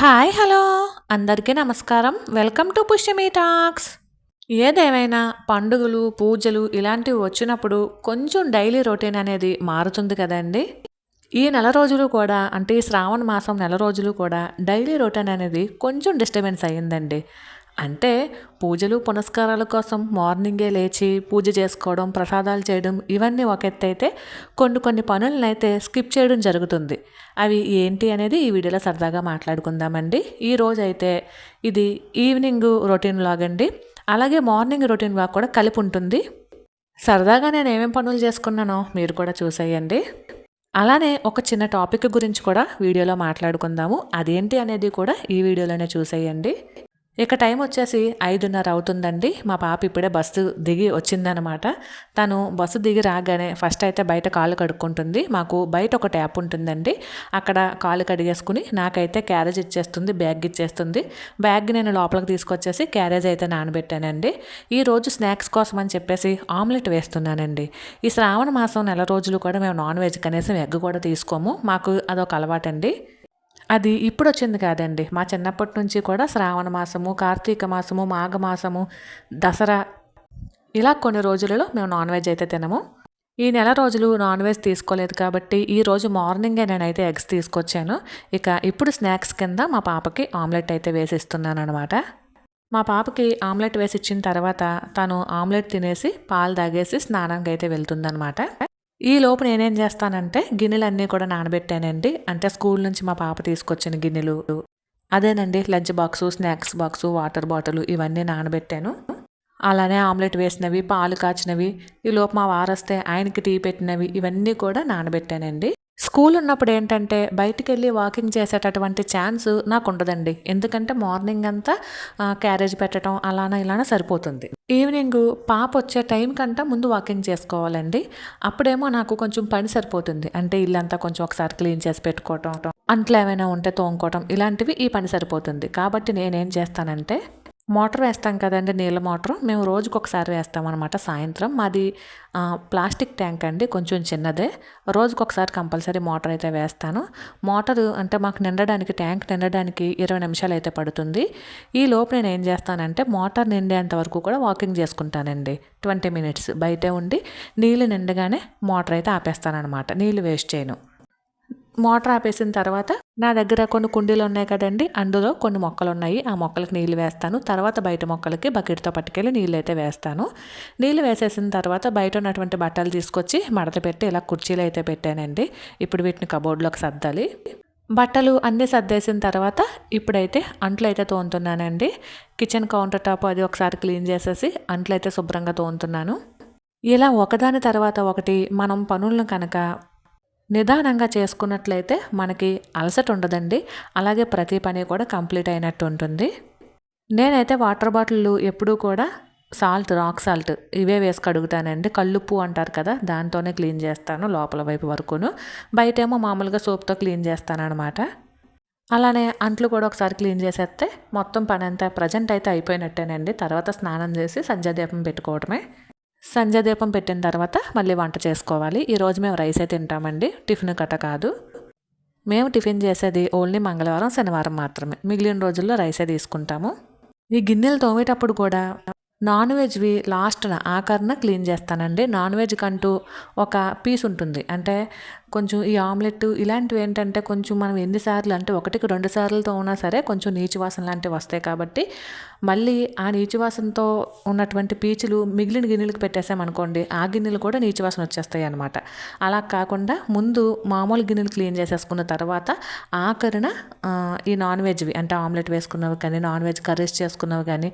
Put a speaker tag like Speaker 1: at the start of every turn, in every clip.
Speaker 1: Hi hello. అందరికీ నమస్కారం. Welcome to Pushyami talks. ఏదేమైనా పండుగలు పూజలు ఇలాంటివి వచ్చినప్పుడు కొంచెం డైలీ రొటీన్ అనేది మారుతుంది కదండి. ఈ నెల రోజులు కూడా అంటే ఈ శ్రావణ మాసం నెల రోజులు కూడా డైలీ రొటీన్ అనేది కొంచెం డిస్టర్బెన్స్ అయ్యిందండి. అంటే పూజలు పునస్కారాల కోసం మార్నింగే లేచి పూజ చేసుకోవడం ప్రసాదాలు చేయడం ఇవన్నీ ఒక ఎత్తు అయితే కొన్ని కొన్ని పనులను అయితే స్కిప్ చేయడం జరుగుతుంది. అవి ఏంటి అనేది ఈ వీడియోలో సరదాగా మాట్లాడుకుందామండి. ఈ రోజు అయితే ఇది ఈవినింగ్ రొటీన్ లాగండి. అలాగే మార్నింగ్ రొటీన్ లాగ్ కూడా కలిపి ఉంటుంది. సరదాగా నేను ఏమేం పనులు చేసుకున్నానో మీరు కూడా చూసేయండి. అలానే ఒక చిన్న టాపిక్ గురించి కూడా వీడియోలో మాట్లాడుకుందాము. అదేంటి అనేది కూడా ఈ వీడియోలోనే చూసేయండి. ఇక టైం వచ్చేసి ఐదున్నర అవుతుందండి. మా పాప ఇప్పుడే బస్సు దిగి వచ్చిందనమాట. తను బస్సు దిగి రాగానే ఫస్ట్ అయితే బయట కాలు కడుక్కుంటుంది. మాకు బయట ఒక ట్యాప్ ఉంటుందండి. అక్కడ కాలు కడిగేసుకుని నాకైతే క్యారేజ్ ఇచ్చేస్తుంది బ్యాగ్ ఇచ్చేస్తుంది. బ్యాగ్ నేను లోపలికి తీసుకొచ్చేసి క్యారేజ్ అయితే నానబెట్టానండి. ఈరోజు స్నాక్స్ కోసం అని చెప్పేసి ఆమ్లెట్ వేస్తున్నానండి. ఈ శ్రావణ మాసం నెల రోజులు కూడా మేము నాన్ వెజ్ కనీసం ఎగ్ కూడా తీసుకోము. మాకు అదొక అలవాటండి. అది ఇప్పుడు వచ్చింది కాదండి. మా చిన్నప్పటి నుంచి కూడా శ్రావణ మాసము కార్తీక మాసము మాఘమాసము దసరా ఇలా కొన్ని రోజులలో మేము నాన్ వెజ్ అయితే తినము. ఈ నెల రోజులు నాన్ వెజ్ తీసుకోలేదు కాబట్టి ఈ రోజు మార్నింగే నేనైతే ఎగ్స్ తీసుకొచ్చాను. ఇక ఇప్పుడు స్నాక్స్ కింద మా పాపకి ఆమ్లెట్ అయితే వేసిస్తున్నాను అనమాట మా పాపకి ఆమ్లెట్ వేసి ఇచ్చిన తర్వాత తను ఆమ్లెట్ తినేసి పాలు తాగేసి స్నానానికి అయితే వెళ్తుందనమాట ఈ లోపు నేనేం చేస్తానంటే గిన్నెలన్నీ కూడా నానబెట్టానండి. అంటే స్కూల్ నుంచి మా పాప తీసుకొచ్చిన గిన్నెలు అదేనండి lunch box snacks box water bottle ఇవన్నీ నానబెట్టాను. అలానే ఆమ్లెట్ వేసినవి పాలు కాచినవి ఈ లోపు మా వారొస్తే ఆయనకి టీ పెట్టినవి ఇవన్నీ కూడా నానబెట్టానండి. స్కూల్ ఉన్నప్పుడు ఏంటంటే బయటికి వెళ్ళి వాకింగ్ చేసేటటువంటి ఛాన్స్ నాకు ఉండదండి ఎందుకంటే మార్నింగ్ అంతా క్యారేజ్ పెట్టడం అలానా ఇలానా సరిపోతుంది. ఈవినింగ్ పాప వచ్చే టైం కంటే ముందు వాకింగ్ చేసుకోవాలండి. అప్పుడేమో నాకు కొంచెం పని సరిపోతుంది. అంటే ఇల్లంతా కొంచెం ఒకసారి క్లీన్ చేసి పెట్టుకోవటం అంట్లు ఏమైనా ఉంటే తోముకోవటం ఇలాంటివి ఈ పని సరిపోతుంది. కాబట్టి నేనేం చేస్తానంటే మోటార్ వేస్తాం కదండి నీళ్ళ మోటార్. మేము రోజుకి ఒకసారి వేస్తామన్నమాట సాయంత్రం. మాది ప్లాస్టిక్ ట్యాంక్ అండి కొంచెం చిన్నదే. రోజుకి ఒకసారి కంపల్సరీ మోటార్ అయితే వేస్తాను. మోటార్ అంటే మాకు నిండడానికి ట్యాంక్ నిండడానికి ఇరవై నిమిషాలు అయితే పడుతుంది. ఈ లోపు నేను ఏం చేస్తానంటే మోటార్ నిండేంత వరకు కూడా వాకింగ్ చేసుకుంటానండి. ట్వంటీ మినిట్స్ బయటే ఉండి నీళ్ళు నిండగానే మోటార్ అయితే ఆపేస్తానమాట నీళ్ళు వేస్ట్ చేయను. మోటార్ ఆపేసిన తర్వాత నా దగ్గర కొన్ని కుండీలు ఉన్నాయి కదండి అందులో కొన్ని మొక్కలు ఉన్నాయి ఆ మొక్కలకి నీళ్ళు వేస్తాను. తర్వాత బయట మొక్కలకి బకెట్తో పట్టుకెళ్ళి నీళ్ళు అయితే వేస్తాను. నీళ్ళు వేసేసిన తర్వాత బయట ఉన్నటువంటి బట్టలు తీసుకొచ్చి మడత పెట్టి ఇలా కుర్చీలు అయితే పెట్టానండి. ఇప్పుడు వీటిని కబోర్డ్లోకి సర్దాలి. బట్టలు అన్నీ సర్దేసిన తర్వాత ఇప్పుడైతే అంట్లు అయితే తోముతున్నానండి. కిచెన్ కౌంటర్ టాప్ అది ఒకసారి క్లీన్ చేసేసి అంట్లు అయితే శుభ్రంగా తోముతున్నాను. ఇలా ఒకదాని తర్వాత ఒకటి మనం పనులను కనుక నిదానంగా చేసుకున్నట్లయితే మనకి అలసట ఉండదండి. అలాగే ప్రతి పని కూడా కంప్లీట్ అయినట్టు ఉంటుంది. నేనైతే వాటర్ బాటిల్ ఎప్పుడూ కూడా సాల్ట్ రాక్ సాల్ట్ ఇవే వేసి కడుగుతానండి. కళ్ళుప్పు అంటారు కదా దాంతోనే క్లీన్ చేస్తాను లోపల వైపు వరకును. బయటేమో మామూలుగా సోప్తో క్లీన్ చేస్తానమాట అలానే అంట్లు కూడా ఒకసారి క్లీన్ చేసేస్తే మొత్తం పని అంతా ప్రజెంట్ అయితే అయిపోయినట్టేనండి. తర్వాత స్నానం చేసి సంధ్యాదీపం పెట్టుకోవడమే సంధ్యాదీపం పెట్టిన తర్వాత మళ్ళీ వంట చేసుకోవాలి. ఈరోజు మేము రైసే తింటామండి. టిఫిన్ కట్ట కాదు. మేము టిఫిన్ చేసేది ఓన్లీ మంగళవారం శనివారం మాత్రమే. మిగిలిన రోజుల్లో రైసే తీసుకుంటాము. ఈ గిన్నెలు తోమేటప్పుడు కూడా నాన్ వెజ్వి లాస్ట్న ఆఖరిన క్లీన్ చేస్తానండి. నాన్ వెజ్ కంటూ ఒక పీస్ ఉంటుంది. అంటే కొంచెం ఈ ఆమ్లెట్ ఇలాంటివి ఏంటంటే కొంచెం మనం ఎన్నిసార్లు అంటే ఒకటికి రెండు సార్లతో ఉన్నా సరే కొంచెం నీచు వాసన లాంటివి వస్తాయి కాబట్టి మళ్ళీ ఆ నీచు వాసనతో ఉన్నటువంటి పీచులు మిగిలిన గిన్నెలకు పెట్టేసామనుకోండి ఆ గిన్నెలు కూడా నీచు వాసన వచ్చేస్తాయి అనమాట అలా కాకుండా ముందు మామూలు గిన్నెలు క్లీన్ చేసేసుకున్న తర్వాత ఆఖరిన ఈ నాన్ వెజ్వి అంటే ఆమ్లెట్ వేసుకున్నవి కానీ నాన్ వెజ్ కర్రీస్ చేసుకున్నవి కానీ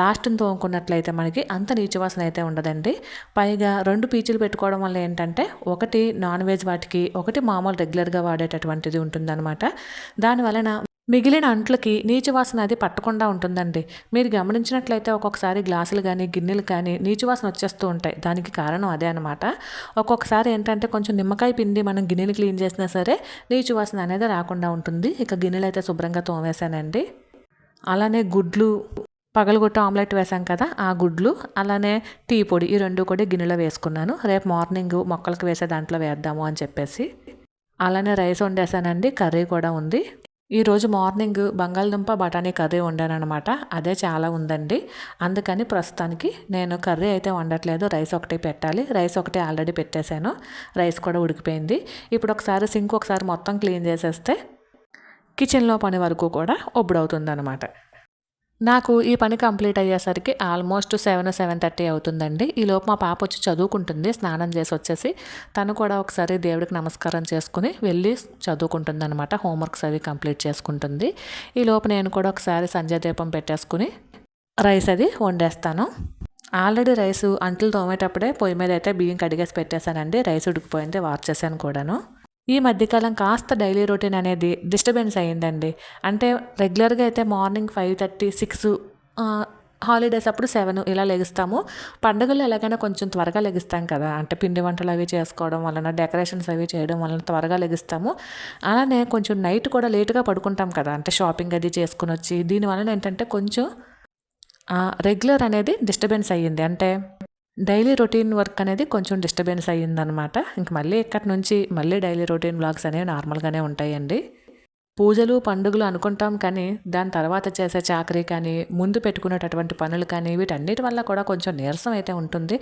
Speaker 1: లాస్ట్ని తోముకున్నట్లయితే మనకి అంత నీచువాసన అయితే ఉండదండి. పైగా రెండు పీచులు పెట్టుకోవడం వల్ల ఏంటంటే ఒకటి నాన్ వెజ్ వాటికి ఒకటి మామూలు రెగ్యులర్గా వాడేటటువంటిది ఉంటుందన్నమాట. దానివలన మిగిలిన అంట్లకి నీచువాసన అది పట్టకుండా ఉంటుందండి. మీరు గమనించినట్లయితే ఒక్కొక్కసారి గ్లాసులు కానీ గిన్నెలు కానీ నీచువాసన వచ్చేస్తూ ఉంటాయి. దానికి కారణం అదే అనమాట ఒక్కొక్కసారి ఏంటంటే కొంచెం నిమ్మకాయ పిండి మనం గిన్నెలు క్లీన్ చేసినా సరే నీచువాసన అనేది రాకుండా ఉంటుంది. ఇక గిన్నెలు అయితే శుభ్రంగా తోమేశానండి. అలానే గుడ్లు పగలగొట్టు ఆమ్లెట్ వేసాం కదా ఆ గుడ్లు అలానే టీ పొడి ఈ రెండు కూడా గిన్నెలో వేసుకున్నాను. రేపు మార్నింగ్ మొక్కలకు వేసే దాంట్లో వేద్దాము అని చెప్పేసి. అలానే రైస్ వండేసానండి కర్రీ కూడా ఉంది. ఈరోజు మార్నింగ్ బంగాళదుంప బఠానీ కర్రీ వండానమాట అదే చాలా ఉందండి. అందుకని ప్రస్తుతానికి నేను కర్రీ అయితే వండట్లేదు రైస్ ఒకటి పెట్టాలి. రైస్ ఒకటి ఆల్రెడీ పెట్టేశాను. రైస్ కూడా ఉడికిపోయింది. ఇప్పుడు ఒకసారి సింక్ ఒకసారి మొత్తం క్లీన్ చేసేస్తే కిచెన్లో పని వరకు కూడా ఒబ్బుడవుతుందనమాట నాకు ఈ పని కంప్లీట్ అయ్యేసరికి ఆల్మోస్ట్ సెవెన్ సెవెన్ థర్టీ అవుతుందండి. ఈలోపు మా పాప వచ్చి చదువుకుంటుంది స్నానం చేసి వచ్చేసి తను కూడా ఒకసారి దేవుడికి నమస్కారం చేసుకుని వెళ్ళి చదువుకుంటుంది అనమాట హోంవర్క్స్ అవి కంప్లీట్ చేసుకుంటుంది. ఈలోపు నేను కూడా ఒకసారి సంజయ్ దీపం పెట్టేసుకుని రైస్ అది వండేస్తాను. ఆల్రెడీ రైస్ అంట్లు తోమేటప్పుడే పొయ్యి మీద అయితే బియ్యం కడిగేసి పెట్టేశానండి. రైస్ ఉడికిపోయింది వార్చేసాను కూడాను. ఈ మధ్యకాలం కాస్త డైలీ రొటీన్ అనేది డిస్టర్బెన్స్ అయ్యిందండి. అంటే రెగ్యులర్గా అయితే morning five thirty six holidays అప్పుడు సెవెన్ ఇలా లెగిస్తాము. పండుగలు ఎలాగైనా కొంచెం త్వరగా లెగిస్తాం కదా. అంటే పిండి వంటలు అవి చేసుకోవడం వలన డెకరేషన్స్ అవి చేయడం వలన త్వరగా లెగిస్తాము. అలానే కొంచెం నైట్ కూడా లేట్గా పడుకుంటాం కదా. అంటే షాపింగ్ అది చేసుకుని వచ్చి దీనివలన ఏంటంటే కొంచెం రెగ్యులర్ అనేది డిస్టర్బెన్స్ అయ్యింది. అంటే డైలీ రొటీన్ వర్క్ అనేది కొంచెం డిస్టర్బెన్స్ అయ్యిందనమాట. ఇంక మళ్ళీ ఇక్కడి నుంచి మళ్ళీ డైలీ రొటీన్ బ్లాగ్స్ అనేవి నార్మల్గానే ఉంటాయండి. పూజలు పండుగలు అనుకుంటాం కానీ దాని తర్వాత చేసే చాకరీ కానీ ముందు పెట్టుకునేటటువంటి పనులు కానీ వీటన్నిటి వల్ల కూడా కొంచెం నీరసం అయితే ఉంటుంది.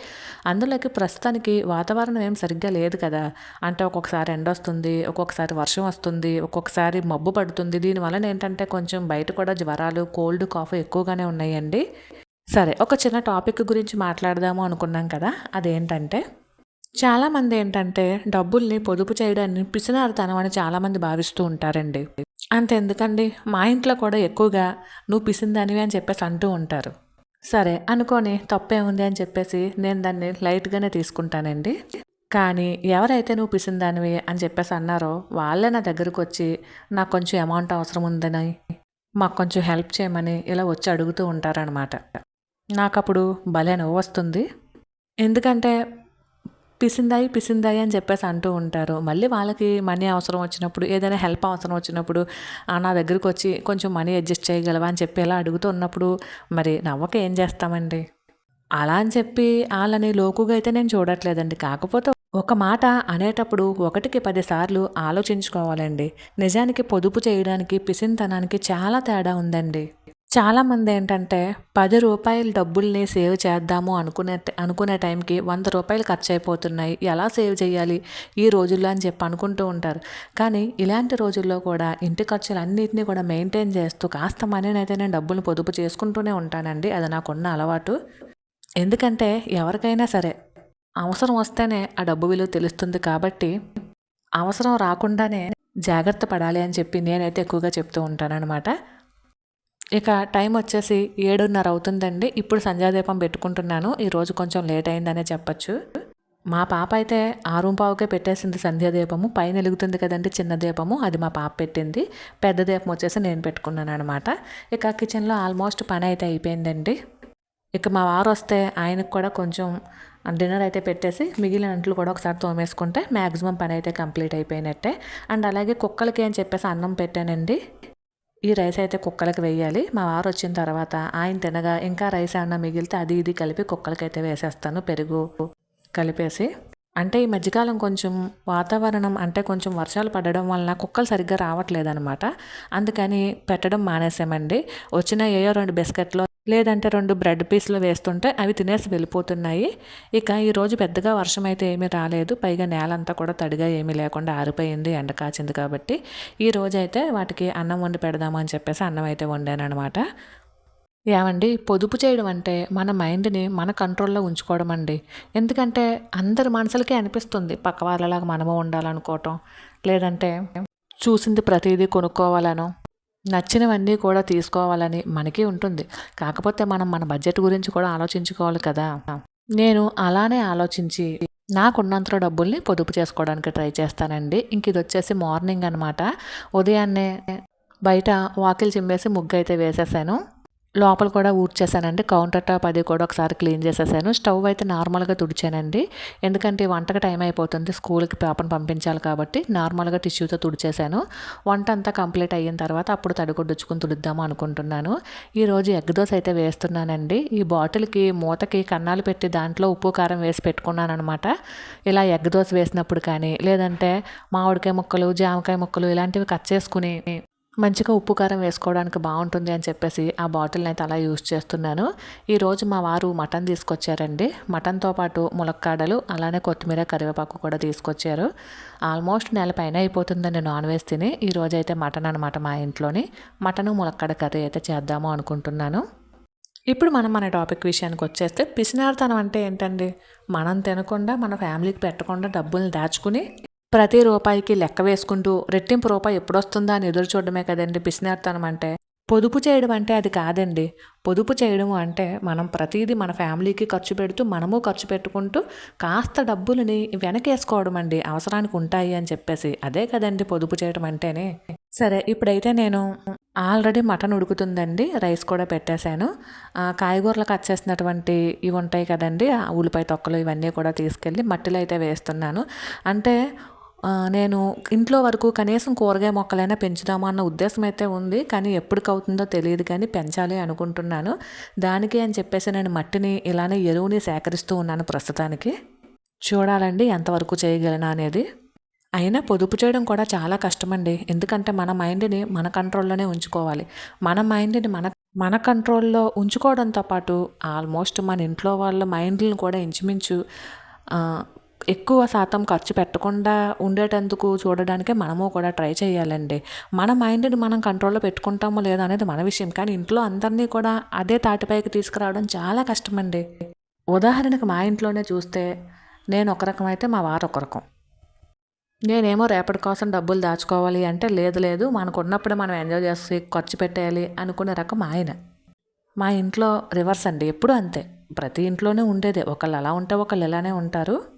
Speaker 1: అందులోకి ప్రస్తుతానికి వాతావరణం ఏం సరిగ్గా లేదు కదా. అంటే ఒక్కొక్కసారి ఎండ వస్తుంది ఒక్కొక్కసారి వర్షం వస్తుంది ఒక్కొక్కసారి మబ్బు పడుతుంది. దీనివల్ల ఏంటంటే కొంచెం బయట కూడా జ్వరాలు కోల్డ్ కాఫ్ ఎక్కువగానే ఉన్నాయండి. సరే ఒక చిన్న టాపిక్ గురించి మాట్లాడదాము అనుకున్నాం కదా అదేంటంటే చాలామంది ఏంటంటే డబ్బుల్ని పొదుపు చేయడాన్ని పిసినారుతనం అని చాలామంది భావిస్తూ ఉంటారండి. అంతెందుకండి? మా ఇంట్లో కూడా ఎక్కువగా నువ్వు పిసిందనివి అని చెప్పేసి అంటూ ఉంటారు. సరే అనుకోని తప్పే ఉంది అని చెప్పేసి నేను దాన్ని లైట్గానే తీసుకుంటానండి. కానీ ఎవరైతే నువ్వు పిసిందానివి అని చెప్పేసి అన్నారో వాళ్ళే నా దగ్గరకు వచ్చి నాకు కొంచెం అమౌంట్ అవసరం ఉందని మాకు కొంచెం హెల్ప్ చేయమని ఇలా వచ్చి అడుగుతూ ఉంటారనమాట నాకు అప్పుడు భలే నవ్వు వస్తుంది ఎందుకంటే పిసిందాయి పిసిందాయి అని చెప్పేసి అంటూ ఉంటారు. మళ్ళీ వాళ్ళకి మనీ అవసరం వచ్చినప్పుడు ఏదైనా హెల్ప్ అవసరం వచ్చినప్పుడు నా దగ్గరికి వచ్చి కొంచెం మనీ అడ్జస్ట్ చేయగలవా? అని చెప్పి ఎలా అడుగుతూ ఉన్నప్పుడు మరి నవ్వక ఏం చేస్తామండి? అలా అని చెప్పి వాళ్ళని లోకుగా అయితే నేను చూడట్లేదండి. కాకపోతే ఒక మాట అనేటప్పుడు ఒకటికి పదిసార్లు ఆలోచించుకోవాలండి. నిజానికి పొదుపు చేయడానికి పిసింతనానికి చాలా తేడా ఉందండి. చాలామంది ఏంటంటే పది రూపాయల డబ్బుల్ని సేవ్ చేద్దాము అనుకునే అనుకునే టైంకి వంద రూపాయలు ఖర్చు అయిపోతున్నాయి ఎలా సేవ్ చేయాలి? ఈ రోజుల్లో అని చెప్పి అనుకుంటూ ఉంటారు. కానీ ఇలాంటి రోజుల్లో కూడా ఇంటి ఖర్చులు అన్నింటినీ కూడా మెయింటైన్ చేస్తూ కాస్త మనీనైతే నేను డబ్బులు పొదుపు చేసుకుంటూనే ఉంటానండి. అది నాకున్న అలవాటు. ఎందుకంటే ఎవరికైనా సరే అవసరం వస్తేనే ఆ డబ్బు విలువ తెలుస్తుంది కాబట్టి అవసరం రాకుండానే జాగ్రత్త పడాలి అని చెప్పి నేనైతే ఎక్కువగా చెప్తూ ఉంటానన్నమాట. ఇక టైం వచ్చేసి ఏడున్నర అవుతుందండి. ఇప్పుడు సంధ్యాదీపం పెట్టుకుంటున్నాను. ఈరోజు కొంచెం లేట్ అయిందనే చెప్పచ్చు. మా పాప అయితే ఆరు పావుకే పెట్టేసింది సంధ్యాదీపము పైన వెలుగుతుంది కదండి చిన్న దీపము. అది మా పాప పెట్టింది. పెద్ద దీపం వచ్చేసి నేను పెట్టుకున్నాను అనమాట ఇక కిచెన్లో ఆల్మోస్ట్ పని అయితే అయిపోయిందండి. ఇక మా వారు వస్తే ఆయనకు కూడా కొంచెం డిన్నర్ అయితే పెట్టేసి మిగిలిన అంట్లు కూడా ఒకసారి తోమేసుకుంటే మ్యాక్సిమం పని అయితే కంప్లీట్ అయిపోయినట్టే. అండ్ అలాగే కుక్కలకి అని చెప్పేసి అన్నం పెట్టానండి. ఈ రైస్ అయితే కుక్కలకి వేయాలి. మా వారు వచ్చిన తర్వాత ఆయన తినగా ఇంకా రైస్ ఏమన్నా మిగిలితే అది ఇది కలిపి కుక్కలకైతే వేసేస్తాను పెరుగు కలిపేసి. అంటే ఈ మధ్యకాలం కొంచెం వాతావరణం అంటే కొంచెం వర్షాలు పడడం వలన కుక్కలు సరిగ్గా రావట్లేదనమాట అందుకని పెట్టడం మానేసామండి. వచ్చిన ఏయో రెండు బిస్కెట్లు లేదంటే రెండు బ్రెడ్ పీస్లు వేస్తుంటే అవి తినేసి వెళ్ళిపోతున్నాయి. ఇక ఈరోజు పెద్దగా వర్షం అయితే ఏమీ రాలేదు. పైగా నేలంతా కూడా తడిగా ఏమీ లేకుండా ఆరిపోయింది ఎండ కాచింది కాబట్టి. ఈ రోజు అయితే వాటికి అన్నం వండి పెడదామని చెప్పేసి అన్నం అయితే వండాను అనమాట ఏమండి పొదుపు చేయడం అంటే మన మైండ్ని మన కంట్రోల్లో ఉంచుకోవడం అండి. ఎందుకంటే అందరి మనసులకే అనిపిస్తుంది పక్క వాళ్ళలాగా మనము ఉండాలనుకోవటం. లేదంటే చూసింది ప్రతిదీ కొనుక్కోవాలను నచ్చినవన్నీ కూడా తీసుకోవాలని మనకి ఉంటుంది. కాకపోతే మనం మన బడ్జెట్ గురించి కూడా ఆలోచించుకోవాలి కదా. నేను అలానే ఆలోచించి నాకున్నంత డబ్బుల్ని పొదుపు చేసుకోవడానికి ట్రై చేస్తానండి. ఇంక ఇది వచ్చేసి మార్నింగ్ అనమాట ఉదయాన్నే బయట వాకిల్ చిమ్మేసి ముగ్గు అయితే వేసేసాను. లోపల కూడా ఊడ్చేసానండి కౌంటర్ టాప్ అది కూడా ఒకసారి క్లీన్ చేసేసాను. స్టవ్ అయితే నార్మల్గా తుడిచానండి. ఎందుకంటే వంటకు టైం అయిపోతుంది. స్కూల్కి పాపను పంపించాలి కాబట్టి నార్మల్గా టిష్యూతో తుడిచేసాను వంట అంతా కంప్లీట్ అయిన తర్వాత అప్పుడు తడిగొడ్డుచుకుని తుడిద్దాము అనుకుంటున్నాను. ఈరోజు ఎగ్ దోశ అయితే వేస్తున్నానండి. ఈ బాటిల్కి మూతకి కన్నాలు పెట్టి దాంట్లో ఉప్పు కారం వేసి పెట్టుకున్నాను అనమాట ఇలా ఎగ్ దోశ వేసినప్పుడు కానీ లేదంటే మామిడికాయ ముక్కలు జామకాయ ముక్కలు ఇలాంటివి కట్ చేసుకుని మంచిగా ఉప్పు కారం వేసుకోవడానికి బాగుంటుంది అని చెప్పేసి ఆ బాటిల్ని అయితే అలా యూజ్ చేస్తున్నాను. ఈరోజు మా వారు మటన్ తీసుకొచ్చారండి. మటన్తో పాటు ములక్కాడలు అలానే కొత్తిమీర కరివేపాకు కూడా తీసుకొచ్చారు. ఆల్మోస్ట్ నెల పైన అయిపోతుందండి నాన్ వెజ్ తిని. ఈరోజు అయితే మటన్ అనమాట మా ఇంట్లోని. మటను ములక్కాడ కర్రీ అయితే చేద్దాము అనుకుంటున్నాను. ఇప్పుడు మనం మన టాపిక్ విషయానికి వచ్చేస్తే పిసినార్తనం అంటే ఏంటండి? మనం తినకుండా మన ఫ్యామిలీకి పెట్టకుండా డబ్బుల్ని దాచుకుని ప్రతి రూపాయికి లెక్క వేసుకుంటూ రెట్టింపు రూపాయి ఎప్పుడొస్తుందా అని ఎదురు చూడడమే కదండి పిసినార్తనం అంటే. పొదుపు చేయడం అంటే అది కాదండి. పొదుపు చేయడం అంటే మనం ప్రతిదీ మన ఫ్యామిలీకి ఖర్చు పెడుతూ మనము ఖర్చు పెట్టుకుంటూ కాస్త డబ్బులని వెనకేసుకోవడం అండి. అవసరానికి ఉంటాయి అని చెప్పేసి. అదే కదండి పొదుపు చేయడం అంటేనే. సరే ఇప్పుడైతే నేను ఆల్రెడీ మటన్ ఉడుకుతుందండి. రైస్ కూడా పెట్టేశాను. కాయగూరలు కట్ చేసినటువంటి ఇవి ఉంటాయి కదండి. ఆ ఉల్లిపాయ తొక్కలు ఇవన్నీ కూడా తీసుకెళ్ళి మట్టిలో అయితే వేస్తున్నాను. అంటే నేను ఇంట్లో వరకు కనీసం కూరగాయ మొక్కలైనా పెంచుదామా అన్న ఉద్దేశం అయితే ఉంది కానీ ఎప్పటికవుతుందో తెలియదు కానీ పెంచాలి అనుకుంటున్నాను. దానికి అని చెప్పేసి నేను మట్టిని ఇలానే ఎరువుని సేకరిస్తూ ఉన్నాను ప్రస్తుతానికి. చూడాలండి ఎంతవరకు చేయగలను అనేది. అయినా పొదుపు చేయడం కూడా చాలా కష్టమండి. ఎందుకంటే మన మైండ్ని మన కంట్రోల్లోనే ఉంచుకోవాలి. మన మైండ్ని మన మన కంట్రోల్లో ఉంచుకోవడంతో పాటు ఆల్మోస్ట్ మన ఇంట్లో వాళ్ళ మైండ్లను కూడా ఇంచుమించు ఎక్కువ శాతం ఖర్చు పెట్టకుండా ఉండేటందుకు చూడడానికే మనము కూడా ట్రై చేయాలండి. మన మైండ్ని మనం కంట్రోల్లో పెట్టుకుంటామో లేదో అనేది మన విషయం. కానీ ఇంట్లో అందరినీ కూడా అదే తాటిపైకి తీసుకురావడం చాలా కష్టమండి. ఉదాహరణకు మా ఇంట్లోనే చూస్తే నేను ఒక రకం అయితే మా వారు ఒక రకం. నేనేమో రేపటి కోసం డబ్బులు దాచుకోవాలి అంటే లేదు లేదు మనకున్నప్పుడు మనం ఎంజాయ్ చేసి ఖర్చు పెట్టేయాలి అనుకునే రకం ఆయన. మా ఇంట్లో రివర్స్ అండి ఎప్పుడూ అంతే. ప్రతి ఇంట్లోనే ఉండేదే. ఒకళ్ళు అలా ఉంటే ఒకళ్ళు ఇలానే ఉంటారు.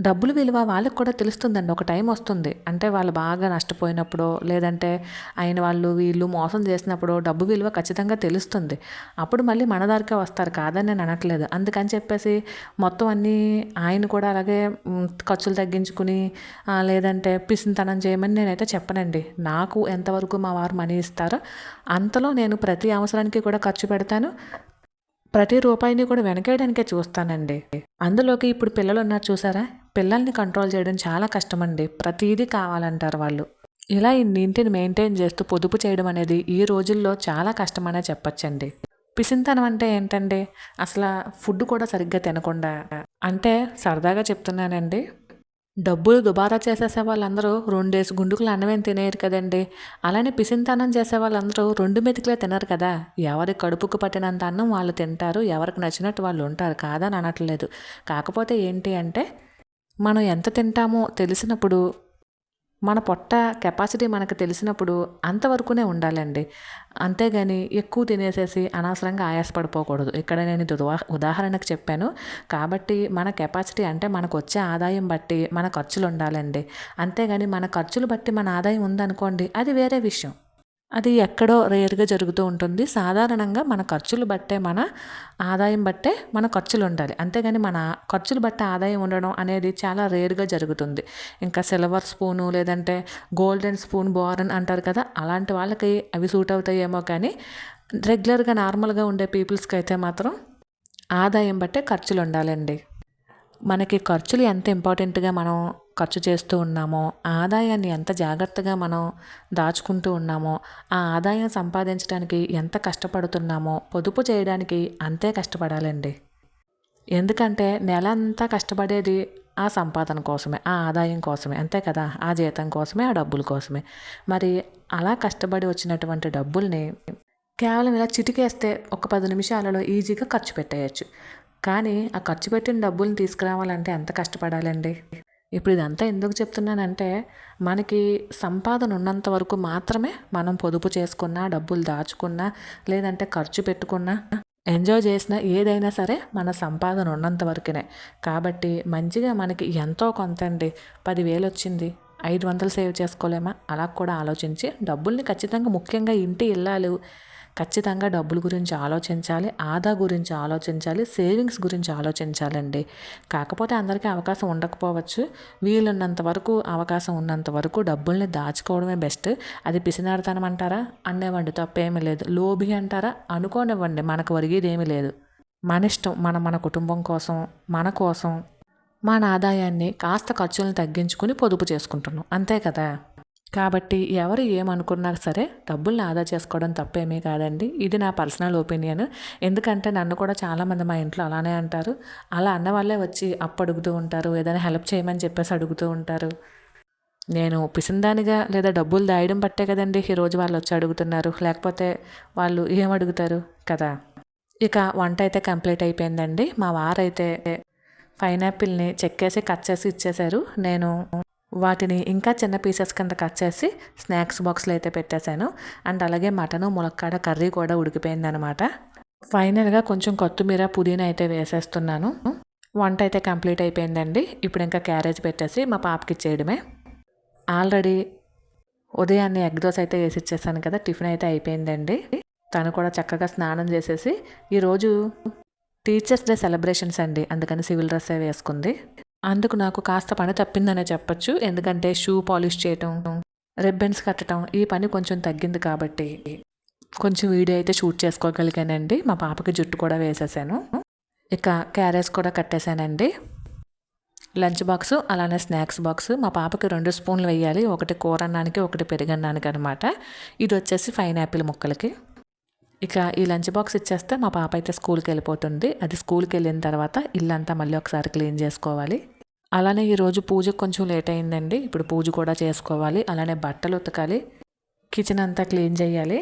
Speaker 1: డబ్బులు విలువ వాళ్ళకి కూడా తెలుస్తుందండి. ఒక టైం వస్తుంది. అంటే వాళ్ళు బాగా నష్టపోయినప్పుడు లేదంటే ఆయన వాళ్ళు వీళ్ళు మోసం చేసినప్పుడు డబ్బు విలువ ఖచ్చితంగా తెలుస్తుంది. అప్పుడు మళ్ళీ మన దారికే వస్తారు. కాదని నేను అనట్లేదు. అందుకని చెప్పేసి మొత్తం అన్నీ ఆయన కూడా అలాగే ఖర్చులు తగ్గించుకుని లేదంటే పిసింతనం చేయమని నేనైతే చెప్పనండి. నాకు ఎంతవరకు మా వారు మనీ ఇస్తారో అంతలో నేను ప్రతి అవసరానికి కూడా ఖర్చు పెడతాను. ప్రతి రూపాయిని కూడా వెనకేయడానికే చూస్తానండి. అందులోకి ఇప్పుడు పిల్లలు ఉన్నారు చూసారా? పిల్లల్ని కంట్రోల్ చేయడం చాలా కష్టమండి. ప్రతిదీ కావాలంటారు వాళ్ళు. ఇలా ఇన్ని ఇంటిని మెయింటైన్ చేస్తూ పొదుపు చేయడం అనేది ఈ రోజుల్లో చాలా కష్టమనే చెప్పొచ్చండి. పిసింతనం అంటే ఏంటండి? అసలు ఫుడ్ కూడా సరిగ్గా తినకుండా అంటే సరదాగా చెప్తున్నానండి. డబ్బులు దుబారా చేసేసే వాళ్ళందరూ రెండేసి గుండుకులు అన్నమేం తినేయరు కదండి. అలానే పిసింతనం చేసే వాళ్ళందరూ రెండు మెతుకులే తినరు కదా. ఎవరి కడుపుకు పట్టినంత అన్నం వాళ్ళు తింటారు ఎవరికి నచ్చినట్టు వాళ్ళు ఉంటారు కాదని అనట్లేదు. కాకపోతే ఏంటి అంటే మనం ఎంత తింటామో తెలిసినప్పుడు మన పొట్ట కెపాసిటీ మనకు తెలిసినప్పుడు అంతవరకునే ఉండాలండి. అంతేగాని ఎక్కువ తినేసేసి అనవసరంగా ఆయాసపడిపోకూడదు. ఇక్కడ నేను ఉదాహరణకు చెప్పాను. కాబట్టి మన కెపాసిటీ అంటే మనకు వచ్చే ఆదాయం బట్టి మన ఖర్చులు ఉండాలండి. అంతేగాని మన ఖర్చులు బట్టి మన ఆదాయం ఉందనుకోండి అది వేరే విషయం. అది ఎక్కడో రేర్గా జరుగుతూ ఉంటుంది. సాధారణంగా మన ఖర్చులు బట్టే మన ఆదాయం బట్టే మన ఖర్చులు ఉండాలి. అంతేగాని మన ఖర్చులు బట్టే ఆదాయం ఉండడం అనేది చాలా రేర్గా జరుగుతుంది. ఇంకా సిల్వర్ స్పూను లేదంటే గోల్డెన్ స్పూన్ బోరన్ అంటారు కదా అలాంటి వాళ్ళకి అవి సూట్ అవుతాయేమో కానీ రెగ్యులర్గా నార్మల్గా ఉండే పీపుల్స్కి అయితే మాత్రం ఆదాయం బట్టే ఖర్చులు ఉండాలండి. మనకి ఖర్చులు ఎంత ఇంపార్టెంట్గా మనం ఖర్చు చేస్తూ ఉన్నామో ఆదాయాన్ని ఎంత జాగ్రత్తగా మనం దాచుకుంటూ ఉన్నామో ఆ ఆదాయం సంపాదించడానికి ఎంత కష్టపడుతున్నామో పొదుపు చేయడానికి అంతే కష్టపడాలండి. ఎందుకంటే నెల అంతా కష్టపడేది ఆ సంపాదన కోసమే ఆ ఆదాయం కోసమే అంతే కదా? ఆ జీతం కోసమే ఆ డబ్బుల కోసమే. మరి అలా కష్టపడి వచ్చినటువంటి డబ్బుల్ని కేవలం ఇలా చిటికేస్తే ఒక పది నిమిషాలలో ఈజీగా ఖర్చు పెట్టేయచ్చు. కానీ ఆ ఖర్చు పెట్టిన డబ్బుల్ని తీసుకురావాలంటే ఎంత కష్టపడాలండి? ఇప్పుడు ఇదంతా ఎందుకు చెప్తున్నానంటే మనకి సంపాదన ఉన్నంత వరకు మాత్రమే మనం పొదుపు చేసుకున్నా డబ్బులు దాచుకున్నా లేదంటే ఖర్చు పెట్టుకున్నా ఎంజాయ్ చేసిన ఏదైనా సరే మన సంపాదన ఉన్నంత వరకునే. కాబట్టి మంచిగా మనకి ఎంతో కొంత అండి పదివేలు వచ్చింది. ఐదు వందలు సేవ్ చేసుకోలేమా? అలా కూడా ఆలోచించి డబ్బుల్ని ఖచ్చితంగా ముఖ్యంగా ఇంటి ఇల్లాలు ఖచ్చితంగా డబ్బుల గురించి ఆలోచించాలి ఆదా గురించి ఆలోచించాలి సేవింగ్స్ గురించి ఆలోచించాలండి. కాకపోతే అందరికీ అవకాశం ఉండకపోవచ్చు. వీలున్నంత వరకు అవకాశం ఉన్నంత వరకు డబ్బుల్ని దాచుకోవడమే బెస్ట్. అది పిసినాడతనం అంటారా? అనేవ్వండి తప్పేమీ లేదు. లోభి అంటారా? అనుకోనివ్వండి మనకు ఒరిగేది ఏమీ లేదు. మన ఇష్టం మనం మన కుటుంబం కోసం మన కోసం మన ఆదాయాన్ని కాస్త ఖర్చులను తగ్గించుకుని పొదుపు చేసుకుంటున్నాం. అంతే కదా? కాబట్టి ఎవరు ఏమనుకున్నా సరే డబ్బుల్ని ఆదా చేసుకోవడం తప్పేమీ కాదండి. ఇది నా పర్సనల్ ఒపీనియన్. ఎందుకంటే నన్ను కూడా చాలామంది మా ఇంట్లో అలానే అంటారు. అలా అన్న వాళ్ళే వచ్చి అప్పు అడుగుతూ ఉంటారు. ఏదైనా హెల్ప్ చేయమని చెప్పేసి అడుగుతూ ఉంటారు. నేను పిసిందానిగా లేదా డబ్బులు దాయడం పట్టే కదండి. ఈరోజు వాళ్ళు వచ్చి అడుగుతున్నారు. లేకపోతే వాళ్ళు ఏం అడుగుతారు కదా? ఇక వంట అయితే కంప్లీట్ అయిపోయిందండి. మా వారైతే పైనాపిల్ని చెక్కేసి కట్ చేసి ఇచ్చేశారు. నేను వాటిని ఇంకా చిన్న పీసెస్ కింద కట్ చేసి స్నాక్స్ బాక్స్లో అయితే పెట్టేశాను. అండ్ అలాగే మటను ములక్కాడ కర్రీ కూడా ఉడికిపోయిందనమాట ఫైనల్గా కొంచెం కొత్తిమీర పుదీనా అయితే వేసేస్తున్నాను. వంట అయితే కంప్లీట్ అయిపోయిందండి. ఇప్పుడు ఇంకా క్యారేజ్ పెట్టేసి మా పాపకి ఇచ్చేయడమే. ఆల్రెడీ ఉదయాన్నే ఎగ్ దోశ అయితే వేసి ఇచ్చేసాను కదా టిఫిన్ అయితే అయిపోయిందండి. తను కూడా చక్కగా స్నానం చేసేసి ఈరోజు టీచర్స్ డే సెలబ్రేషన్స్ అండి అందుకని సివిల్ డ్రెస్సే వేసుకుంది. అందుకు నాకు కాస్త పని తప్పిందనే చెప్పొచ్చు. ఎందుకంటే షూ పాలిష్ చేయటం రిబ్బన్స్ కట్టడం ఈ పని కొంచెం తగ్గింది కాబట్టి కొంచెం వీడియో అయితే షూట్ చేసుకోగలిగానండి. మా పాపకి జుట్టు కూడా వేసేసాను. ఇక క్యారేజ్ కూడా కట్టేశానండి లంచ్ బాక్స్ అలానే స్నాక్స్ బాక్స్. మా పాపకి రెండు స్పూన్లు వేయాలి. ఒకటి కూర అన్నానికి ఒకటి పెరుగన్నానికి అనమాట ఇది వచ్చేసి ఫైన్ యాపిల్ ముక్కలకి. ఇక ఈ లంచ్ బాక్స్ ఇచ్చేస్తే మా పాప అయితే స్కూల్కి వెళ్ళిపోతుంది. అది స్కూల్కి వెళ్ళిన తర్వాత ఇల్లంతా మళ్ళీ ఒకసారి క్లీన్ చేసుకోవాలి. అలానే ఈరోజు పూజ కొంచెం లేట్ అయిందండి. ఇప్పుడు పూజ కూడా చేసుకోవాలి. అలానే బట్టలు ఉతకాలి. కిచెన్ అంతా క్లీన్ చేయాలి.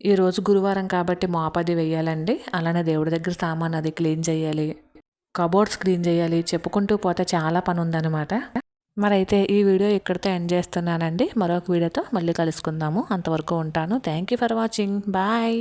Speaker 1: ఈరోజు గురువారం కాబట్టి మాపది వేయాలండి. అలానే దేవుడి దగ్గర సామాన్ అది క్లీన్ చేయాలి. కబోర్డ్స్ క్లీన్ చేయాలి. చెప్పుకుంటూ పోతే చాలా పని ఉందన్నమాట. మరైతే ఈ వీడియో ఇక్కడితో ఎండ్ చేస్తున్నానండి. మరొక వీడియోతో మళ్ళీ కలుసుకుందాము. అంతవరకు ఉంటాను. Thank you for watching bye